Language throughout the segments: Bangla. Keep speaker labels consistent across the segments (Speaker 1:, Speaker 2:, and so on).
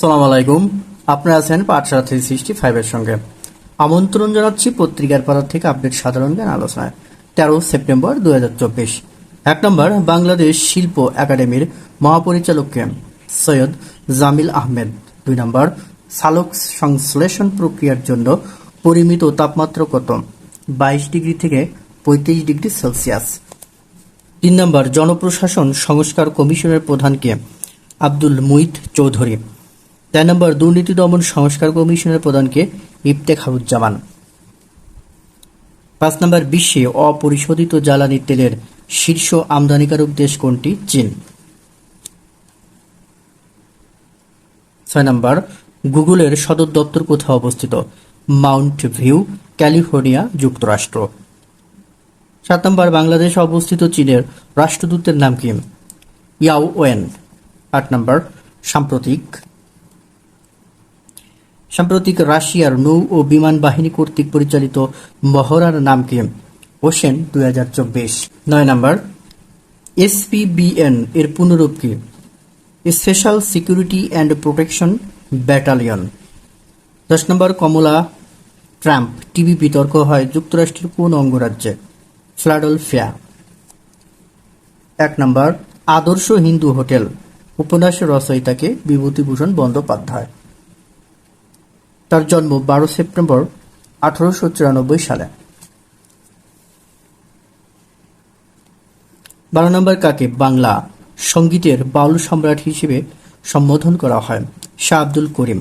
Speaker 1: সালাম আলাইকুম। আপনারা আছেন পাঠশালা থ্রি সিক্সটি ফাইভের সঙ্গে। আমন্ত্রণ জানাচ্ছি পত্রিকার পাতা থেকে আপডেট সাধারণ জ্ঞান আলোচনায়। তেরো সেপ্টেম্বর দু এক নম্বর, বাংলাদেশ শিল্প একাডেমির মহাপরিচালককে সৈয়দ জামিল আহমেদ। দুই নম্বর, সালোক সংশ্লেষণ প্রক্রিয়ার জন্য পরিমিত তাপমাত্রা কত? বাইশ ডিগ্রি থেকে পঁয়ত্রিশ ডিগ্রি সেলসিয়াস। তিন নম্বর, জনপ্রশাসন সংস্কার কমিশনের প্রধানকে আব্দুল মুইত চৌধুরী। চার নম্বর, দুর্নীতি দমন সংস্কার কমিশনের প্রধানকে ইফতেখারুজ্জামান পাঁচ নম্বর, বিশ্বে অপরিশোধিত জ্বালানি তেলের শীর্ষ আমদানিকারক দেশ কোনটি? চীন। ছয় নম্বর, গুগলের সদর দপ্তর কোথায় অবস্থিত? মাউন্ট ভিউ, ক্যালিফোর্নিয়া, যুক্তরাষ্ট্র। সাত নম্বর, বাংলাদেশ অবস্থিত চীনের রাষ্ট্রদূতের নাম কি? ইয়াও ওয়েন। আট নম্বর, সাম্প্রতিক সাম্প্রতিক রাশিয়ার নৌ ও বিমান বাহিনী কর্তৃক পরিচালিত মহড়ার নাম কি? ওশেন দুই হাজার চব্বিশ। নয় নম্বর এসপিবিএন এর পুনরূপ কি? Special security and protection battalion দশ নম্বর, কমলা ট্রাম্প টিভি বিতর্ক হয় যুক্তরাষ্ট্রের কোন অঙ্গরাজ্যে? ফ্লাডলফিয়া। এক নম্বর, আদর্শ হিন্দু হোটেল। উপন্যাসের রচয়িতাকে বিভূতিভূষণ বন্দ্যোপাধ্যায়। তার জন্ম বারো সেপ্টেম্বর আঠারোশো চুরানব্বই সালে। বারো নম্বর কাকে বাংলা সঙ্গীতের বাউল সম্রাট হিসেবে সম্বোধন করা হয়, শাহ আব্দুল করিম।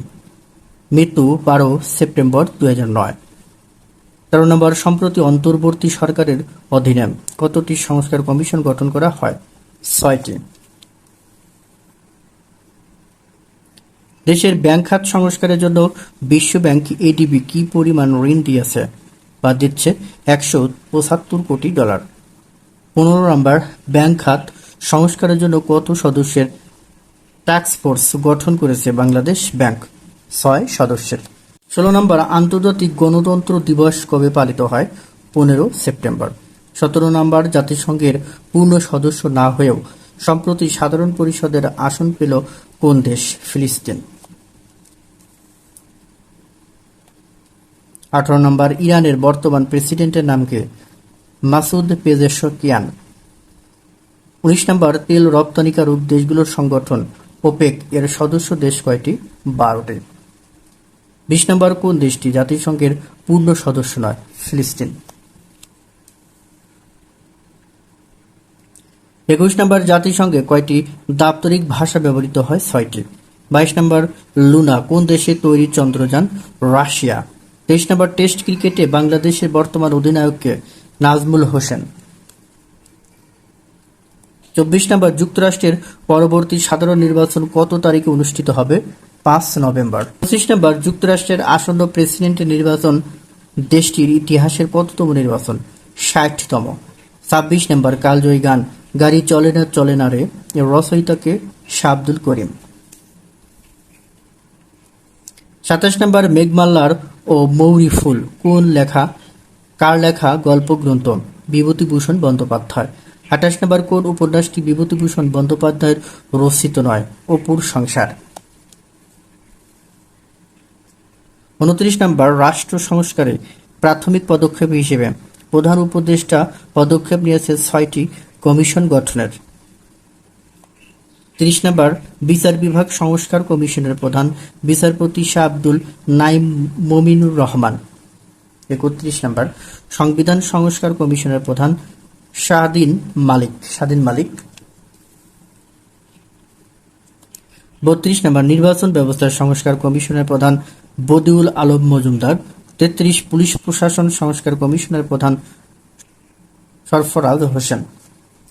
Speaker 1: মৃত্যু বারো সেপ্টেম্বর দু নয়। তেরো নম্বর, সম্প্রতি অন্তর্বর্তী সরকারের অধীনে কতটি সংস্কার কমিশন গঠন করা হয়? ছয়টি। দেশের ব্যাংক খাত সংস্কারের জন্য বিশ্ব ব্যাংক এডিবি কি পরিমাণ ঋণ দিয়েছে বা দিচ্ছে একশো পঁচাত্তর কোটি ডলার? পনেরো নম্বর, ব্যাংক খাত সংস্কারের জন্য কত সদস্যের টাস্ক ফোর্স গঠন করেছে বাংলাদেশ ব্যাংক? ছয় সদস্যের। ষোলো নম্বর, আন্তর্জাতিক গণতন্ত্র দিবস কবে পালিত হয়? পনেরো সেপ্টেম্বর। সতেরো নম্বর, জাতিসংঘের পূর্ণ সদস্য না হয়েও সম্প্রতি সাধারণ পরিষদের আসন পেল কোন দেশ? ফিলিস্তিন। আঠারো নম্বর, ইরানের বর্তমান প্রেসিডেন্টের নাম কি? মাসুদ পেজেশকিয়ান উনিশ নম্বর, তেল রপ্তানিকারক দেশগুলোর সংগঠন, ওপেক এর সদস্য দেশ কয়টি? বারোটি। বিশ নম্বর, কোন দেশটি জাতিসংঘের পূর্ণ সদস্য নয়? ফিলিস্তিন। একুশ নম্বর, জাতিসংঘে কয়টি দাপ্তরিক ভাষা ব্যবহৃত হয়? ছয়টি। বাইশ নম্বর, লুনা, কোন দেশে তৈরি চন্দ্রযান? রাশিয়া। তেইশ নম্বর টেস্ট ক্রিকেটে বাংলাদেশের বর্তমান অধিনায়ককে নাজমুল হোসেন। চব্বিশ নম্বর যুক্তরাষ্ট্রের পরবর্তী সাধারণ নির্বাচন কত তারিখে অনুষ্ঠিত হবে? পাঁচ নভেম্বর। পঁচিশ নম্বর যুক্তরাষ্ট্রের আসন্ন প্রেসিডেন্টের নির্বাচন দেশটির ইতিহাসের কততম নির্বাচন? ষাটতম। ছাব্বিশ নম্বর কালজয়ী গান, গাড়ি চলে না চলে না রে, রচয়িতাকে শাব্দুল করিম। সাতাশ নম্বর মেঘমাল্লার ও মৌরি ফুল, কোন লেখা, কার লেখা, গল্প গ্রন্থ, বিভূতিভূষণ বন্দ্যোপাধ্যায়। আঠাশ নম্বর, কোন উপন্যাসটি বিভূতিভূষণ বন্দ্যোপাধ্যায়ের রচিত নয়? অপুর সংসার। উনত্রিশ নম্বর, রাষ্ট্র সংস্কারে প্রাথমিক পদক্ষেপ হিসেবে প্রধান উপদেষ্টা পদক্ষেপ নিয়েছে ছয়টি কমিশন গঠনের। তিরিশ নম্বর, বিচার বিভাগ সংস্কার কমিশনের প্রধান বিচারপতি শাহ আব্দুল নাইম মমিনুর রহমান। একত্রিশ নম্বর, সংবিধান সংস্কার কমিশনের প্রধান স্বাধীন মালিক স্বাধীন মালিক। বত্রিশ নম্বর, নির্বাচন ব্যবস্থার সংস্কার কমিশনের প্রধান বদিউল আলম মজুমদার। তেত্রিশ, পুলিশ প্রশাসন সংস্কার কমিশনের প্রধান সরফরাজ হোসেন।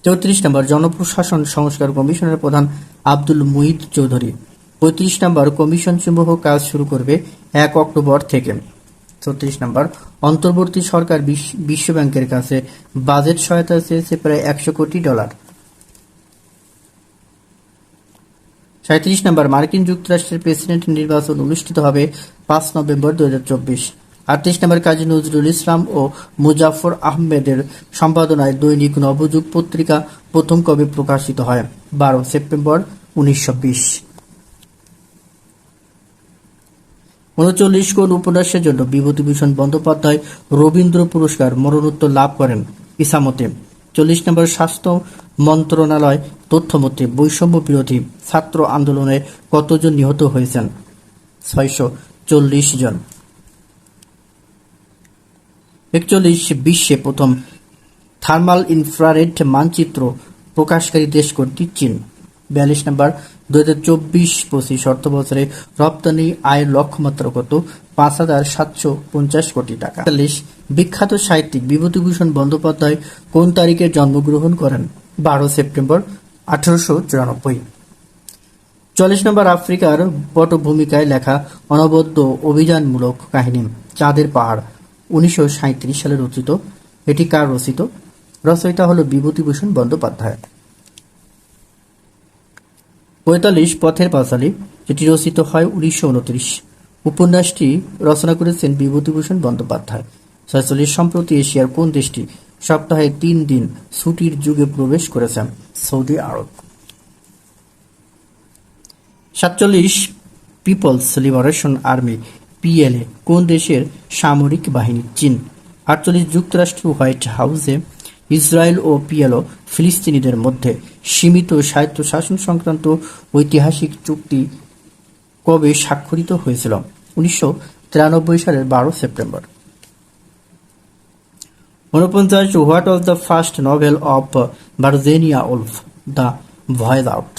Speaker 1: চৌত্রিশ নম্বর জনপ্রশাসন সংস্কার কমিশনের প্রধান আব্দুল মুহিত চৌধুরী। পঁয়ত্রিশ নম্বর কমিশন সমূহ কাজ শুরু করবে এক অক্টোবর থেকে। ছত্রিশ নম্বর, অন্তর্বর্তী সরকার বিশ্ব ব্যাংকের কাছে বাজেট সহায়তা চেয়েছে প্রায় একশো কোটি ডলার। সাঁত্রিশ নম্বর, মার্কিন যুক্তরাষ্ট্রের প্রেসিডেন্ট নির্বাচন অনুষ্ঠিত হবে পাঁচ নভেম্বর দু হাজার চব্বিশ। আটত্রিশ নম্বর কাজী নজরুল ইসলাম ও মুজাফর আহমেদের সম্পাদনায় দৈনিক নবযুগ পত্রিকা প্রথম কবে প্রকাশিত হয়? বারো সেপ্টেম্বর উনিশশো বিশ। উনচল্লিশ কোন উপন্যাসের জন্য বিভূতিভূষণ বন্দ্যোপাধ্যায় রবীন্দ্র পুরস্কার মরণোত্তর লাভ করেন ইসামতে। চল্লিশ নম্বর স্বাস্থ্য মন্ত্রণালয় তথ্যমতে বৈষম্য বিরোধী ছাত্র আন্দোলনে কতজন নিহত হয়েছেন? ছয়শো চল্লিশ জন। একচল্লিশ বিশ্বে প্রথম থার্মাল ইনফ্রারেড মানচিত্র প্রকাশকারী দেশ কর্তৃক চীন। বিয়াল্লিশ নম্বর দু হাজার চব্বিশ পঁচিশ অর্থ বছরে রপ্তানি আয়ের লক্ষ্যমাত্রা কত? পাঁচ হাজার সাতশো পঞ্চাশ কোটি টাকা। চল্লিশ বিখ্যাত সাহিত্যিক বিভূতিভূষণ বন্দ্যোপাধ্যায় কোন তারিখে জন্মগ্রহণ করেন? বারো সেপ্টেম্বর, আঠারোশো চুরানব্বই। চল্লিশ নম্বর, আফ্রিকার পটভূমিকায় লেখা অনবদ্য অভিযানমূলক কাহিনী, চাঁদের পাহাড়। উনিশশো সালে রচিত, এটি কার রচিত? রচয়িতা হল বিভূতিভূষণ বন্দ্যোপাধ্যায়। পঁয়তাল্লিশ পথের পাঁচালী, যেটি রচিত হয় উনিশশো উনত্রিশ। উপন্যাসটি রচনা করেছেন বিভূতিভূষণ বন্দ্যোপাধ্যায়। ছয়চল্লিশ সম্প্রতি এশিয়ার কোন দেশটি সপ্তাহে তিন দিন ছুটির যুগে প্রবেশ করেছেন? Saudi Arab. সাতচল্লিশ পিপলস লিবারেশন আর্মি পিএলএ, কোন দেশের সামরিক বাহিনী? চীন। আটচল্লিশ যুক্তরাষ্ট্র হোয়াইট হাউসে ইসরায়েল ও পিএলও ফিলিস্তিনিদের মধ্যে সীমিত স্বায়ত্ত শাসন সংক্রান্ত ঐতিহাসিক চুক্তি কবে স্বাক্ষরিত হয়েছিল? উনিশশো তিরানব্বই সালের বারো সেপ্টেম্বর। ঊনপঞ্চাশ, what was the first novel of Virginia Woolf the voyage out.